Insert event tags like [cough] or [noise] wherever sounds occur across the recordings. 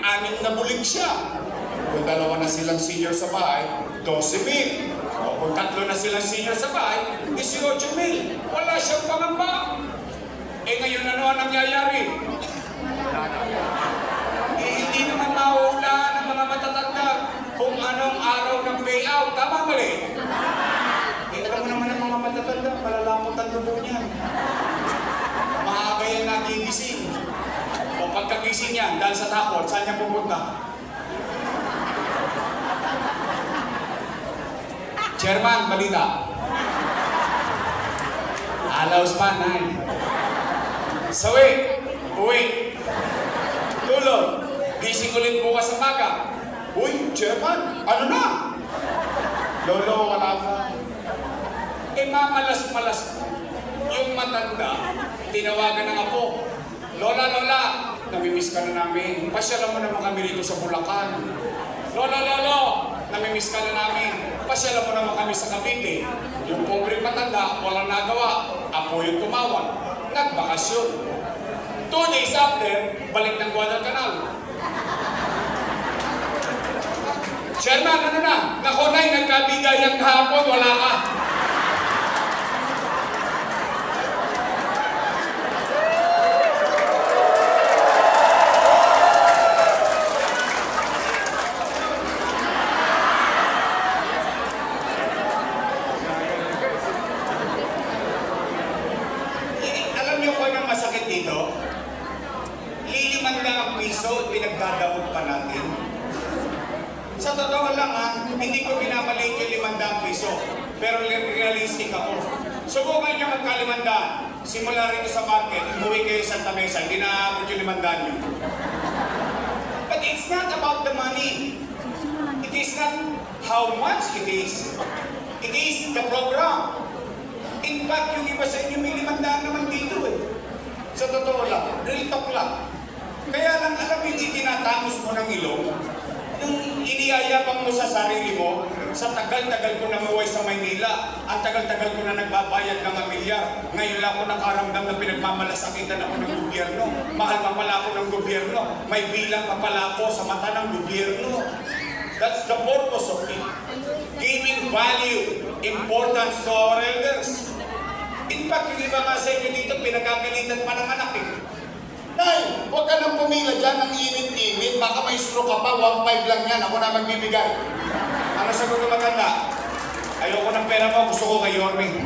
anim na bulig siya. Kung dalawa na silang senior sa bahay, 12 mil. O kung tatlo na silang senior sa bahay, 18 mil. Wala siyang pangamba. Eh ngayon ano ang nangyayari? Eh hindi naman mauulaan ng mga matatanda kung anong araw ng payout. Tama mali? Eh alam mo naman ang mga matatanda, malalamot ang dugo O pagkagising niya, dahil sa takot, saan niya pupunta? Chairman, balita. Alaws pa, nay. Sawi, uwi. Tulog. Gising ulit bukas sa maga. Uy, Chairman, ano na? Lolo, wala ka. Eh, mamalas-malas po. Yung matanda, tinawagan ng apo. Lola, Lola, namimiss ka na namin. Pasyalan mo naman kami rito sa Bulacan. Lolo, Lolo, namimiss ka na namin. Pasyalan mo naman kami sa Cavite. Yung pobre matanda, walang nagawa. Apo yung tumawag. Nagbakasyon. Two days after, balik ng Guadalcanal. Chairman, ano na? Nakunay, nagkabigayan kahapon, wala ka. Eh, alam niyo kung anong masakit dito? Liliman lang ang piso, pinagdadamot pa natin. Sa totoo lang ha, hindi ko binabalik yung limandang piso. Pero li- realistic ako. Subukan niyo magkalimandaan. Simula rin sa market, umuwi kayo sa Santa Mesa, hindi na aabot yung limandaan niyo. But it's not about the money. It is not how much it is. It is the program. In fact, yung iba sa inyo may limandaan naman dito eh. Sa totoo lang, real talk lang. Kaya lang, alam mo yung itinatangos mo ng ilong, yung iniyayabang mo sa sarili mo, sa tagal-tagal ko namuhay sa Maynila, ang tagal-tagal ko na nagbabayad ng amilyar, ngayon lang ako nakaramdam na pinagmamalasakitan ako ng gobyerno. Mahal pa pala ako ng gobyerno. May bilang pa pala ako sa mata ng gobyerno. That's the purpose of it. Giving value, importance to our elders. In fact, yung iba nga sa inyo dito, pinagagalitan pa ng anak eh. Nay, huwag ka nang pumila dyan ng init-init. Baka may stroke ka pa, 1.5 lang yan. Ako na magbibigay. Ano sagot ng maganda? Ayoko ng pera mo, gusto ko kay Yorme.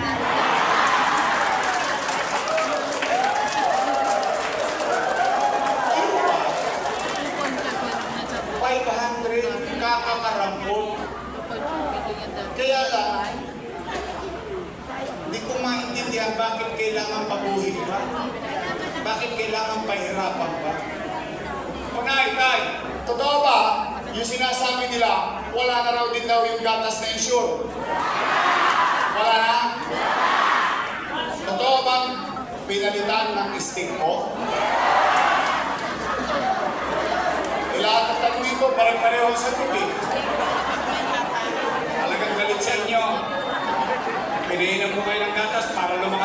Five hundred, kakakarampot. Kaya lang, hindi ko maintindihan bakit kailangan pabuhin pa. Bakit kailangan pahirapan pa? O nay, tay, totoo ba yung sinasabi nila, wala na raw din daw yung gatas na insure? Wala na? Totoo bang pinalitan ng stick ko? Eh, lahat ng ko, pare-pareho sa tubi. Talagang galit sa inyo. Piniinom ko kayo ng gatas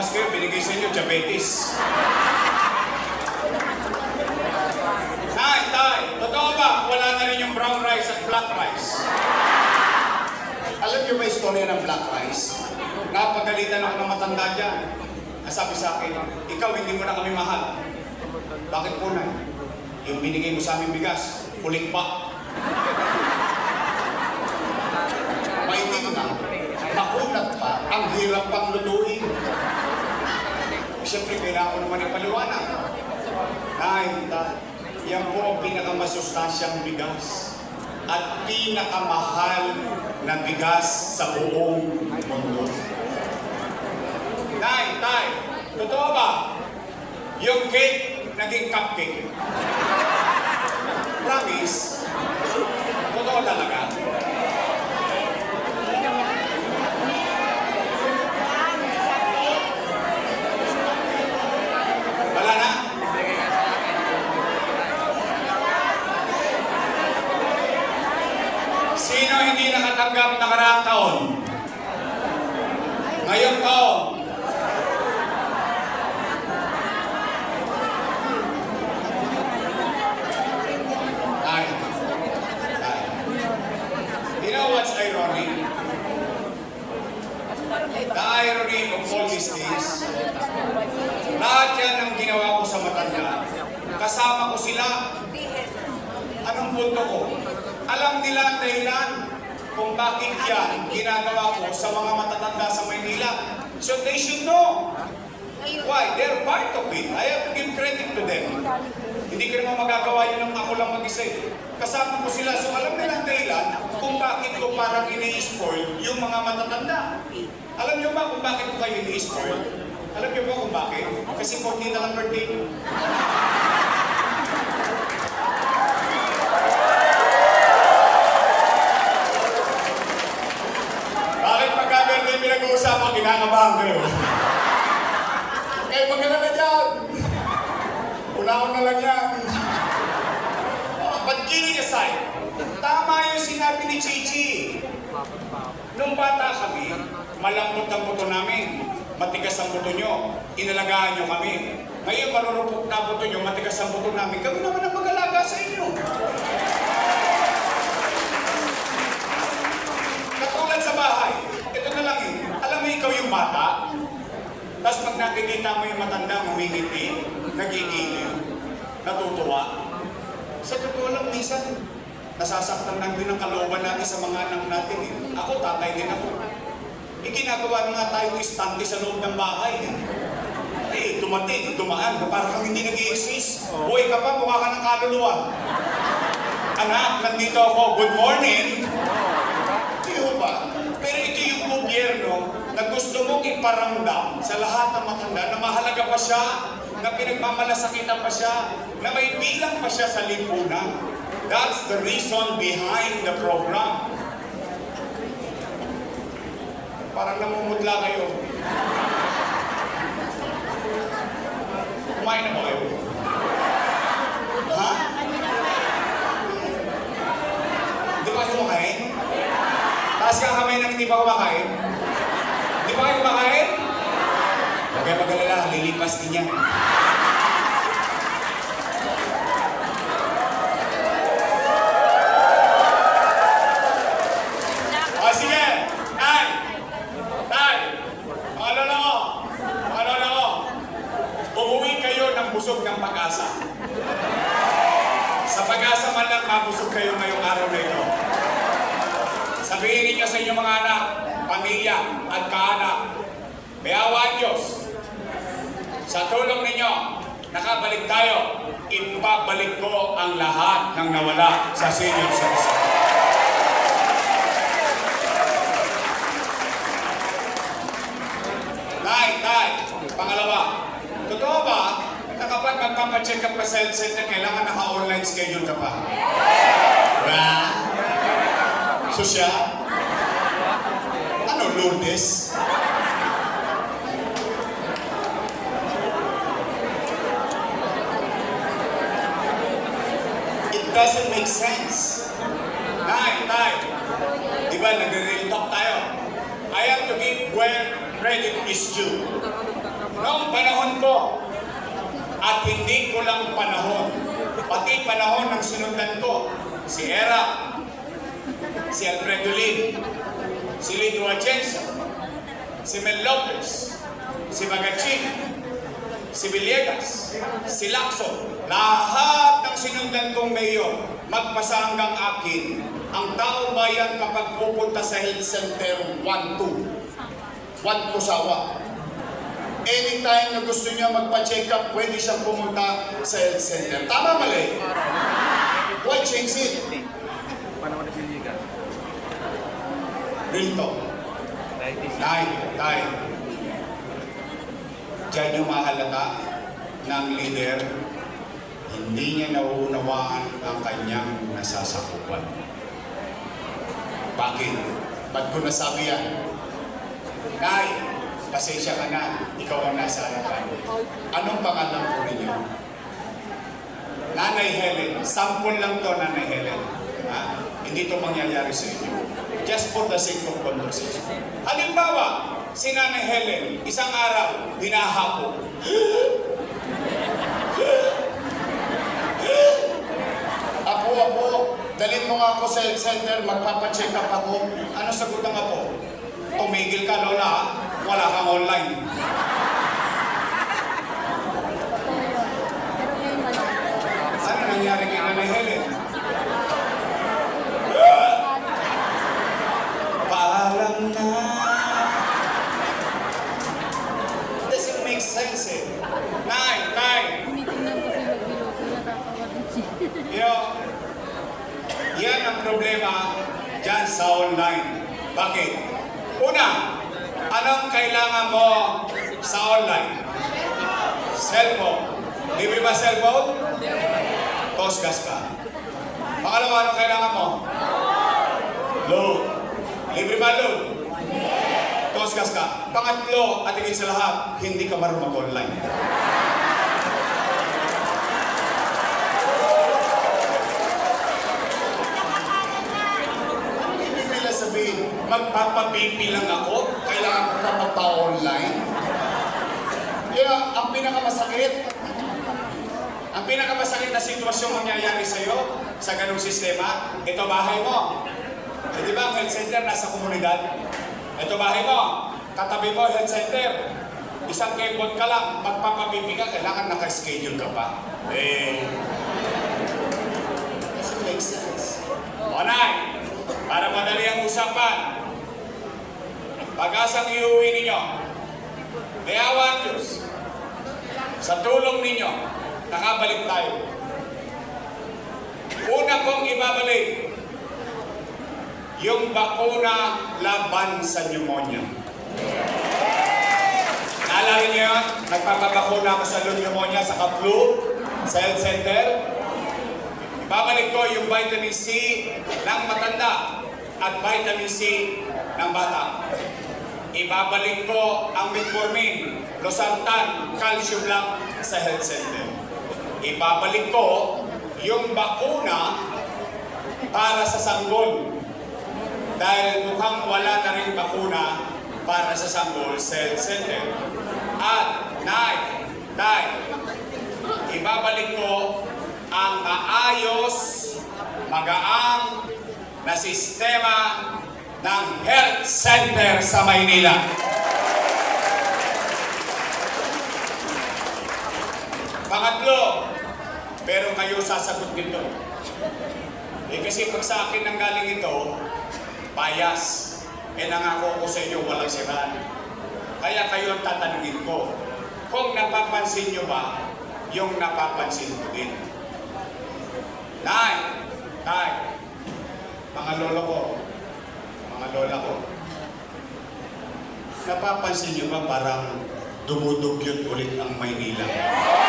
lumakas kayo, binigay sa inyo diabetes. Tay, tay, totoo ba? Wala na rin yung brown rice at black rice. Alam niyo ba istorya ng black rice? Napagalitan ako ng matanda dyan. Nasabi sa akin, ikaw hindi mo na kami mahal. Bakit po na? Yung binigay mo sa aming bigas, kulit pa. Maitim na, makunat pa, ang hirap pang lutuin. Siyempre, kailangan ko naman ipaliwanag. Ta, yan po ang pinakamasustansyang bigas at pinakamahal na bigas sa buong mundo. Nay, tay, totoo ba? Yung cake, naging cupcake. Promise? Totoo talaga? You know what's ironic? The irony of all these things, lahat yan ang ginawa ko sa matanda. Kasama ko sila. Anong punto ko? Alam nila ang dahilan kung bakit yan ginagawa ko sa mga matatanda sa Maynila. So they should know. Why? They're part of it. I have to give credit to them. Hindi ko naman magagawa yun ng ako lang mag-isa. Eh. Kasama ko sila. So alam nila ang kung bakit ko parang ini-spoil yung mga matatanda. Alam niyo ba kung bakit ko kayo ini-spoil? Alam niyo ba kung bakit? Kasi 14 na lang birthday ko. Bakit pagka birthday pinag-uusapan, kinakabahan kayo? Eh, magkala na dyan! Unaon na lang yan. Kidding aside, tama yung sinabi ni Chichi. Nung bata kami, malambot ang buto namin. Matigas ang buto nyo. Inalagaan nyo kami. Ngayon, marurupok na buto nyo, matigas ang buto namin. Kami naman ang mag-alaga sa inyo. Katulad sa bahay, ito na lang eh. Alam mo ikaw yung bata, tapos pag nakikita mo yung matanda, humingiti, nagigilid, natutuwa. Sa totoo lang, minsan, nasasaktan lang din ang kalooban natin sa mga anak natin. Eh. Ako, tatay din ako. Iginagawa nga tayo istante sa loob ng bahay. Eh, eh tumating, tumaan, parang kang hindi nag-i-exist. Buhay ka pa, mukha ka ng kaluluwa. Anak, nandito ako, good morning. Di ba? Pero ito yung gobyerno na gusto mong iparamdam sa lahat ng matanda na mahalaga pa siya, na pinagmamalasakitan pa siya, na may bilang pa siya sa lipunan. That's the reason behind the program. Parang namumutla kayo. Kumain na ba kayo? Ha? Di ba kayo kumakain? Taas ka kamay ng hindi pa kumakain. Di ba kumakain? Kayo mag-alala, lilipas din yan. Busog ng pag-asa. Sa pag-asa man lang mabusog kayo ngayong araw na ito. Sabihin ninyo sa inyong mga anak, pamilya at kaanak, may awa Diyos. Sa tulong ninyo, nakabalik tayo. Ipabalik ko ang lahat ng nawala sa senior citizen. Tay, tay, pangalawa, totoo ba na kapag magpapacheck up ka sa health center, kailangan naka-online schedule ka pa? Ba? So siya? Ano, Lourdes? It doesn't make sense. Tay, tay, di ba nagre-real talk tayo? I have to give where credit is due. Noong panahon ko, at hindi ko lang panahon, pati panahon ng sinundan ko, si Era, si Alfredo Lim, si Lido Atienza, si Mel Lopez, si Magaching, si Villegas, si Lacson, lahat ng sinundan kong mayor, magpasa hanggang akin, ang taong bayan kapag pupunta sa health center, 1-2. 1 sawa. Anytime na gusto niya magpa-check up, pwede siyang pumunta sa health center. Tama mali? Why change it? Talk. Tay, tay. Diyan yung mahalata ng leader, hindi niya nauunawaan ang kanyang nasasakupan. Bakit? Ba't ko nasabi yan? Tay, pasensya ka na. Ikaw ang nasa harapan. Anong pangalan po ninyo? Nanay Helen. Sample lang to, Nanay Helen. Ha? Hindi to mangyayari sa inyo. Just for the sake of conversation. Halimbawa, si Nanay Helen, isang araw, binahapo. [gasps] Apo, apo, dalhin mo nga ako sa health center, magpapacheck up ako. Ano sagot ng apo? Tumigil ka, Lola, wala kang online. Ano nangyari kay Nanay Helen? Problema dyan sa online. Bakit? Una, anong kailangan mo sa online? Cellphone. Libre ba cellphone? Tosgas ka. Pangalawa, anong kailangan mo? Load. Libre ba load? Tosgas ka. Pangatlo, at sa lahat, hindi ka marunong mag-online. Ibig nila magpapabipi lang ako, kailangan ko pa magpa-online. Kaya ang pinakamasakit, ang pinakamasakit na sitwasyon mangyayari sa'yo sa ganong sistema, ito bahay mo. Eh, di ba ang health center nasa komunidad? Ito bahay mo, katabi mo health center. Isang keyboard ka lang, magpapabipi ka, kailangan naka-schedule ka pa. Eh, doesn't make sense. Onay, para madali ang usapan, pag-asang iuwi ninyo, may awa ang Diyos. Sa tulong ninyo, nakabalik tayo. Una kong ibabalik, yung bakuna laban sa pneumonia. Naalala niyo yun? Nagpapabakuna ako sa pneumonia sa flu sa health center. Babalik ko yung vitamin C ng matanda at vitamin C ng bata. Ibabalik ko ang metformin, losartan, calcium lang sa health center. Ibabalik ko yung bakuna para sa sanggol. Dahil mukhang wala na rin bakuna para sa sanggol sa health center. At, Nay, Tay, ibabalik ko ang maayos, magaang na sistema ng health center sa Maynila. Pangatlo, pero kayo sasagot nito. Eh kasi pag sa akin nang galing ito, bias. Eh nangako ko sa inyo, walang siraan. Kaya kayo ang tatanungin ko, kung napapansin nyo ba yung napapansin ko din. Nay, Nay, mga lolo ko, lola ko, napapansin nyo ba parang dumudugyot ulit ang Maynila? Talaga?